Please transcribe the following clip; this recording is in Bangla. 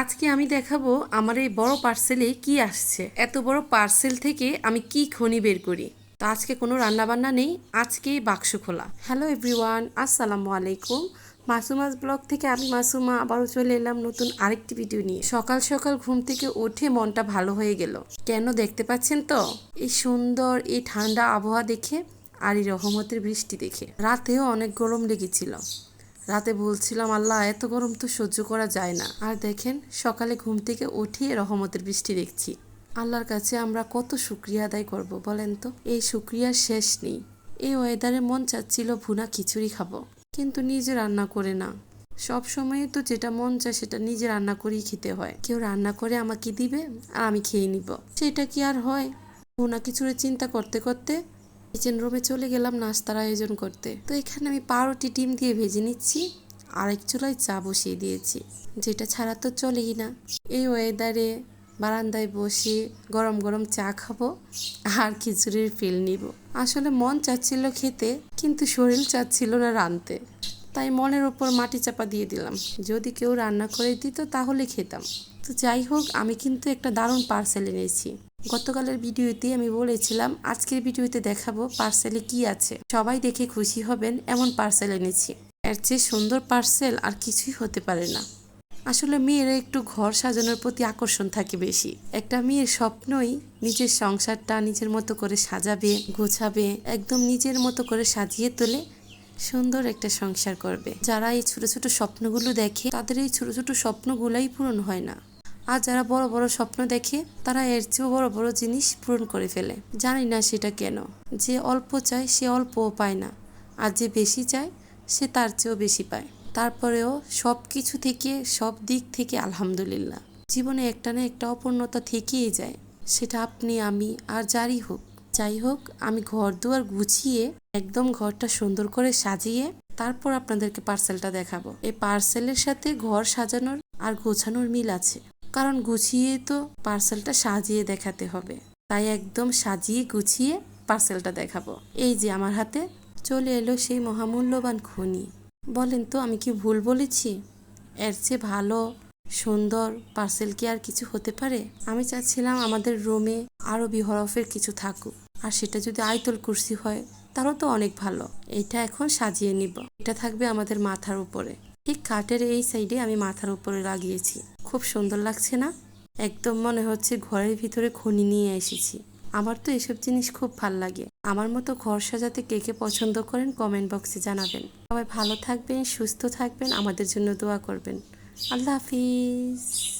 আজকে আমি দেখাবো আমার এই বড় পার্সেলে কি আসছে। এত বড় পার্সেল থেকে আমি কি খনি বের করি। তো আজকে কোনো রান্নাবান্না নেই, আজকে বাক্স খোলা। হ্যালো এভরিওয়ান আসসালামু আলাইকুম। মাসুমাস ব্লগ থেকে আমি মাসুমা আবারও চলে এলাম নতুন আরেকটি ভিডিও নিয়ে। সকাল সকাল ঘুম থেকে উঠে মনটা ভালো হয়ে গেল। কেন দেখতে পাচ্ছেন তো? এই সুন্দর, এই ঠান্ডা আবহাওয়া দেখে আর এই রহমতের বৃষ্টি দেখে। রাতেও অনেক গরম লেগেছিল। রাতে বলছিলাম, আল্লাহ, এত গরম তো সহ্য করা যায় না। আর দেখেন, সকালে ঘুম থেকে উঠিয়ে রহমতের বৃষ্টি দেখছি। আল্লাহর কাছে আমরা কত শুক্রিয়া আদায় করব, বলেন তো? এই শুক্রিয়ার শেষ নেই। এই ওয়েদারে মন চাচ্ছিল ভুনা খিচুড়ি খাব, কিন্তু নিজে রান্না করে না। সব সময় তো যেটা মন চায় সেটা নিজে রান্না করেই খেতে হয়। কেউ রান্না করে আমাকে দিবে, আর আমি খেয়ে নিব। সেটা কি আর হয়? ভুনা খিচুড়ি চিন্তা করতে করতে কিচেন রুমে চলে গেলাম নাস্তার আয়োজন করতে। তো এখানে আমি পাউরুটি, ডিম দিয়ে ভেজে নিচ্ছি। আরেক চুলায় চা বসিয়ে দিয়েছি। যেটা ছাড়া তো চলেই না। এই ওয়েদারে বারান্দায় বসে গরম গরম চা খাব আর খিচুড়ির ফিল নিব। আসলে মন চাচ্ছিল খেতে, কিন্তু শরীর চাচ্ছিল না রানতে তাই মনের ওপর মাটি চাপা দিয়ে দিলাম। যদি কেউ রান্না করে দিত তাহলে খেতাম। তো যাই হোক, আমি কিন্তু একটা দারুণ পার্সেল এনেছি। গতকালের ভিডিওতে আমি বলেছিলাম, আজকের ভিডিওতে দেখাবো পার্সেলে কি আছে। সবাই দেখে খুশি হবেন, এমন পার্সেল এনেছি। এর চেয়ে সুন্দর পার্সেল আর কিছুই হতে পারে না। আসলে মেয়েরা একটু ঘর সাজানোর প্রতি আকর্ষণ থাকে বেশি। একটা মেয়ের স্বপ্নই নিজের সংসারটা নিজের মতো করে সাজাবে, গোছাবে, একদম নিজের মতো করে সাজিয়ে তোলে, সুন্দর একটা সংসার করবে। যারা এই ছোট ছোট স্বপ্নগুলো দেখে, তাদের এই ছোট ছোট স্বপ্নগুলাই পূরণ হয় না। আর যারা বড় বড় স্বপ্ন দেখে, তারা এর চেয়েও বড় বড় জিনিস পূরণ করে ফেলে। জানি না সেটা কেন। যে অল্প চায়, সে অল্পও পায় না। আর যে বেশি চায়, সে তার চেয়েও বেশি পায়। তারপরেও সব কিছু থেকে, সব দিক থেকে আলহামদুলিল্লাহ। জীবনে একটা না একটা অপূর্ণতা থেকেই যায়। সেটা আপনি, আমি আর যারই হোক। যাই হোক, আমি ঘর দুয়ার গুছিয়ে, একদম ঘরটা সুন্দর করে সাজিয়ে, তারপর আপনাদেরকে পার্সেলটা দেখাবো। এই পার্সেলের সাথে ঘর সাজানোর আর গোছানোর মিল আছে। কারণ গুছিয়ে তো পার্সেলটা সাজিয়ে দেখাতে হবে। তাই একদম সাজিয়ে গুছিয়ে পার্সেলটা দেখাবো। এই যে আমার হাতে চলে এলো সেই মহামূল্যবান খনি। বলেন তো, আমি কি ভুল বলেছি? এর চেয়ে ভালো, সুন্দর পার্সেল কি আর কিছু হতে পারে? আমি চাচ্ছিলাম আমাদের রুমে আরবি হরফের কিছু থাকুক। আর সেটা যদি আয়তল কুর্সি হয়, তারও তো অনেক ভালো। এটা এখন সাজিয়ে নিব। এটা থাকবে আমাদের মাথার উপরে। ঠিক কাঠের এই সাইডে আমি মাথার উপরে লাগিয়েছি। খুব সুন্দর লাগছে না? একদম মনে হচ্ছে ঘরের ভিতরে খনি নিয়ে এসেছি। আমার তো এসব জিনিস খুব ভালো লাগে। আমার মতো ঘর সাজাতে কে কে পছন্দ করেন কমেন্ট বক্সে জানাবেন। সবাই ভালো থাকবেন, সুস্থ থাকবেন, আমাদের জন্য দোয়া করবেন। আল্লাহ হাফিজ।